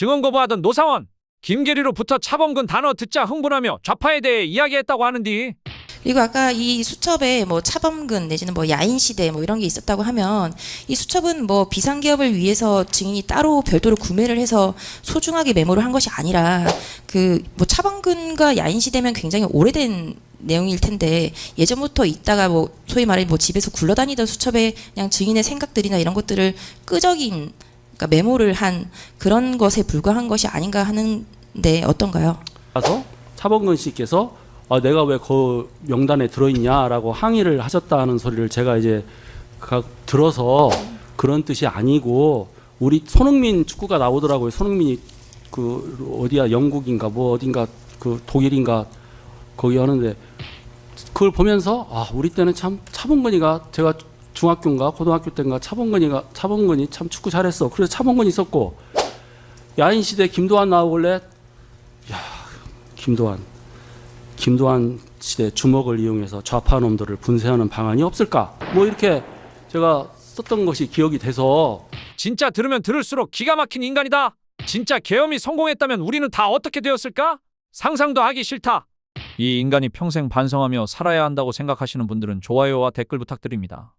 증언 거부하던 노상원 김계리로부터 차범근 단어 듣자 흥분하며 좌파에 대해 이야기했다고 하는디. 그리고 아까 이 수첩에 뭐 차범근 내지는 뭐 야인 시대 뭐 이런 게 있었다고 하면 이 수첩은 뭐 비상기업을 위해서 증인이 따로 별도로 구매를 해서 소중하게 메모를 한 것이 아니라 그 뭐 차범근과 야인 시대면 굉장히 오래된 내용일 텐데 예전부터 있다가 뭐 소위 말해 뭐 집에서 굴러다니던 수첩에 그냥 증인의 생각들이나 이런 것들을 끄적인 그러니까 메모를 한 그런 것에 불과한 것이 아닌가 하는데 어떤가요? 가서 차범근 씨께서 아, 내가 왜 그 명단에 들어있냐라고 항의를 하셨다는 소리를 제가 이제 가- 들어서 그런 뜻이 아니고 우리 손흥민 축구가 나오더라고요. 손흥민이 그 어디야 영국인가 뭐 어딘가 그 독일인가 거기 하는데 그걸 보면서 아 우리 때는 참 차범근이가 제가 중학교인가 고등학교 때인가 차범근이가 차범근이 참 축구 잘했어. 그래서 차범근이 있었고 야인 시대 김도환 나오길래 김도환 김도환 시대 주먹을 이용해서 좌파 놈들을 분쇄하는 방안이 없을까? 뭐 이렇게 제가 썼던 것이 기억이 돼서 진짜 들으면 들을수록 기가 막힌 인간이다. 진짜 계엄이 성공했다면 우리는 다 어떻게 되었을까? 상상도 하기 싫다. 이 인간이 평생 반성하며 살아야 한다고 생각하시는 분들은 좋아요와 댓글 부탁드립니다.